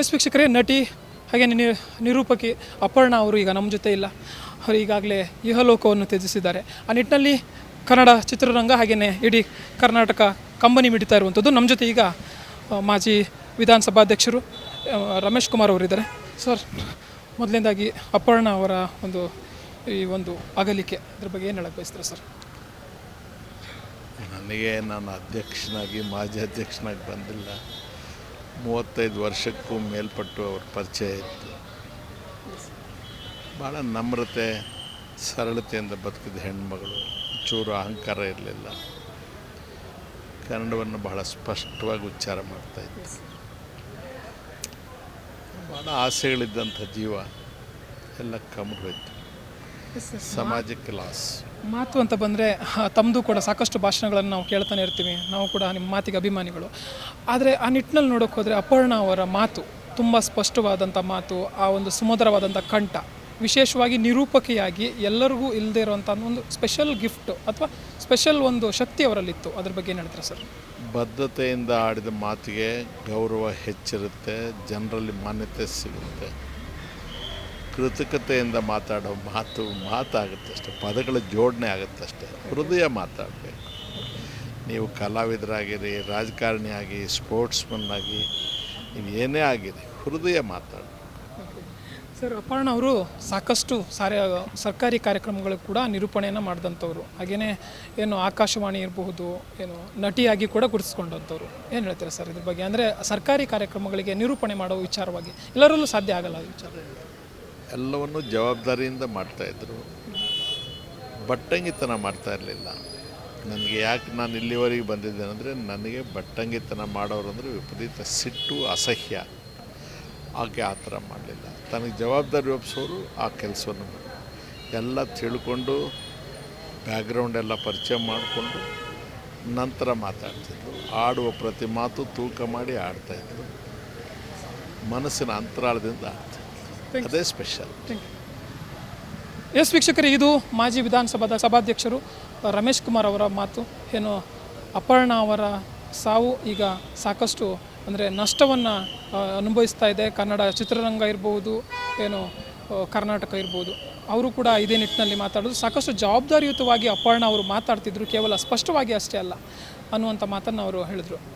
S ವೀಕ್ಷಕರೇ, ನಟಿ ಹಾಗೆ ನಿ, ನಿರೂಪಕಿ ಅಪರ್ಣ ಅವರು ಈಗ ನಮ್ಮ ಜೊತೆ ಇಲ್ಲ. ಅವರು ಈಗಾಗಲೇ ಇಹಲೋಕವನ್ನು ತ್ಯಜಿಸಿದ್ದಾರೆ. ಆ ನಿಟ್ಟಿನಲ್ಲಿ ಕನ್ನಡ ಚಿತ್ರರಂಗ ಹಾಗೆಯೇ ಇಡೀ ಕರ್ನಾಟಕ ಕಂಬನಿ ಮಿಡಿತಾ ಇರುವಂಥದ್ದು. ನಮ್ಮ ಜೊತೆ ಈಗ ಮಾಜಿ ವಿಧಾನಸಭಾಧ್ಯಕ್ಷರು ರಮೇಶ್ ಕುಮಾರ್ ಅವರಿದ್ದಾರೆ. ಸರ್, ಮೊದಲನೇದಾಗಿ ಅಪರ್ಣ ಅವರ ಒಂದು, ಈ ಒಂದು ಅಗಲಿಕೆ ಅದ್ರ ಬಗ್ಗೆ ಏನು ಹೇಳಕ್ಕೆ ಬಯಸ್ತಾರೆ ಸರ್? ನನಗೆ ನಾನು ಅಧ್ಯಕ್ಷನಾಗಿ, ಮಾಜಿ ಅಧ್ಯಕ್ಷನಾಗಿ ಬಂದಿಲ್ಲ. ಮೂವತ್ತೈದು ವರ್ಷಕ್ಕೂ ಮೇಲ್ಪಟ್ಟು ಅವ್ರ ಪರಿಚಯ ಇತ್ತು. ಭಾಳ ನಮ್ರತೆ ಸರಳತೆಯಿಂದ ಬದುಕಿದ ಹೆಣ್ಮಗಳು ಚೂರು ಅಹಂಕಾರ ಇರಲಿಲ್ಲ. ಕನ್ನಡವನ್ನು ಬಹಳ ಸ್ಪಷ್ಟವಾಗಿ ಉಚ್ಚಾರ ಮಾಡ್ತಾಯಿತ್ತು ಭಾಳ ಆಸೆಗಳಿದ್ದಂಥ ಜೀವ ಎಲ್ಲ ಕಮ್ರೋಯ್ತು ಸಮಾಜಕ್ಕೆ ಲಾಸ್. ಮಾತು ಅಂತ ಬಂದರೆ ತಮ್ಮದು ಕೂಡ ಸಾಕಷ್ಟು ಭಾಷಣಗಳನ್ನು ನಾವು ಕೇಳ್ತಾನೆ ಇರ್ತೀವಿ. ನಾವು ಕೂಡ ನಿಮ್ಮ ಮಾತಿಗೆ ಅಭಿಮಾನಿಗಳು. ಆದರೆ ಆ ನಿಟ್ಟಿನಲ್ಲಿ ನೋಡೋಕೆ ಹೋದರೆ ಅಪರ್ಣ ಅವರ ಮಾತು ತುಂಬ ಸ್ಪಷ್ಟವಾದಂಥ ಮಾತು ಆ ಒಂದು ಸುಮಧುರವಾದಂಥ ಕಂಠ ವಿಶೇಷವಾಗಿ ನಿರೂಪಕಿಯಾಗಿ ಎಲ್ಲರಿಗೂ ಇಲ್ಲದೆ ಇರುವಂಥ ಒಂದು ಸ್ಪೆಷಲ್ ಗಿಫ್ಟ್ ಅಥವಾ ಸ್ಪೆಷಲ್ ಒಂದು ಶಕ್ತಿ ಅವರಲ್ಲಿತ್ತು. ಅದ್ರ ಬಗ್ಗೆ ಏನು ಹೇಳ್ತಾರೆ ಸರ್? ಬದ್ಧತೆಯಿಂದ ಆಡಿದ ಮಾತಿಗೆ ಗೌರವ ಹೆಚ್ಚಿರುತ್ತೆ ಜನರಲ್ಲಿ ಮಾನ್ಯತೆ ಸಿಗುತ್ತೆ. ಕೃತಕತೆಯಿಂದ ಮಾತಾಡೋ ಮಾತು ಮಾತಾಗುತ್ತೆ ಅಷ್ಟೆ. ಪದಗಳ ಜೋಡಣೆ ಆಗುತ್ತೆ ಅಷ್ಟೆ. ಹೃದಯ ಮಾತಾಡಬೇಕು. ನೀವು ಕಲಾವಿದರಾಗಿರಿ ರಾಜಕಾರಣಿ ಆಗಿ ಸ್ಪೋರ್ಟ್ಸ್ಮನ್ ಆಗಿ, ನೀವು ಏನೇ ಆಗಿರಿ, ಹೃದಯ ಮಾತಾಡಬೇಕು. ಸರ್, ಅಪರ್ಣ ಅವರು ಸಾಕಷ್ಟು ಸಾರಿ, ಸರ್ಕಾರಿ ಕಾರ್ಯಕ್ರಮಗಳು ಕೂಡ ನಿರೂಪಣೆಯನ್ನು ಮಾಡಿದಂಥವ್ರು. ಹಾಗೆಯೇ ಏನು ಆಕಾಶವಾಣಿ ಇರಬಹುದು, ಏನು ನಟಿಯಾಗಿ ಕೂಡ ಗುರುತಿಸ್ಕೊಂಡಂಥವ್ರು. ಏನು ಹೇಳ್ತೀರಾ ಸರ್ ಇದ್ರ ಬಗ್ಗೆ? ಅಂದರೆ ಸರ್ಕಾರಿ ಕಾರ್ಯಕ್ರಮಗಳಿಗೆ ನಿರೂಪಣೆ ಮಾಡೋ ವಿಚಾರವಾಗಿ ಎಲ್ಲರಲ್ಲೂ ಸಾಧ್ಯ ಆಗಲ್ಲ ವಿಚಾರ. ಎಲ್ಲವನ್ನು ಜವಾಬ್ದಾರಿಯಿಂದ ಮಾಡ್ತಾಯಿದ್ರು ಬಟ್ಟಂಗಿತನ ಮಾಡ್ತಾ ಇರಲಿಲ್ಲ. ನನಗೆ ಯಾಕೆ ನಾನು ಇಲ್ಲಿವರೆಗೆ ಬಂದಿದ್ದೇನೆ ಅಂದರೆ ನನಗೆ ಬಟ್ಟಂಗಿತನ ಮಾಡೋರು ಅಂದರೆ ವಿಪರೀತ ಸಿಟ್ಟು, ಅಸಹ್ಯ. ಆಕೆ ಆ ಥರ ಮಾಡಲಿಲ್ಲ. ತನಗೆ ಜವಾಬ್ದಾರಿ ಒಪ್ಪಿಸೋರು ಆ ಕೆಲಸವನ್ನು ಎಲ್ಲ ತಿಳ್ಕೊಂಡು ಬ್ಯಾಕ್ಗ್ರೌಂಡ್ ಎಲ್ಲ ಪರಿಚಯ ಮಾಡಿಕೊಂಡು ನಂತರ ಮಾತಾಡ್ತಿದ್ರು. ಆಡುವ ಪ್ರತಿ ಮಾತು ತೂಕ ಮಾಡಿ ಆಡ್ತಾಯಿದ್ರು ಮನಸ್ಸಿನ ಅಂತರಾಳದಿಂದ ಆಡ್ತಿದ್ರು ಅದೇ ಸ್ಪೆಷಲ್ ಎಸ್ ವೀಕ್ಷಕರೇ ಇದು ಮಾಜಿ ವಿಧಾನಸಭಾದ ಸಭಾಧ್ಯಕ್ಷರು ರಮೇಶ್ ಕುಮಾರ್ ಅವರ ಮಾತು. ಏನು ಅಪರ್ಣ ಅವರ ಸಾವು ಈಗ ಸಾಕಷ್ಟು ಅಂದರೆ ನಷ್ಟವನ್ನು ಅನುಭವಿಸ್ತಾ ಇದೆ. ಕನ್ನಡ ಚಿತ್ರರಂಗ ಇರ್ಬೋದು ಏನು ಕರ್ನಾಟಕ ಇರ್ಬೋದು. ಅವರು ಕೂಡ ಇದೇ ನಿಟ್ಟಿನಲ್ಲಿ ಮಾತಾಡೋದು. ಸಾಕಷ್ಟು ಜವಾಬ್ದಾರಿಯುತವಾಗಿ ಅಪರ್ಣ ಅವರು ಮಾತಾಡ್ತಿದ್ರು. ಕೇವಲ ಸ್ಪಷ್ಟವಾಗಿ ಅಷ್ಟೇ ಅಲ್ಲ ಅನ್ನುವಂಥ ಮಾತನ್ನು ಅವರು ಹೇಳಿದರು.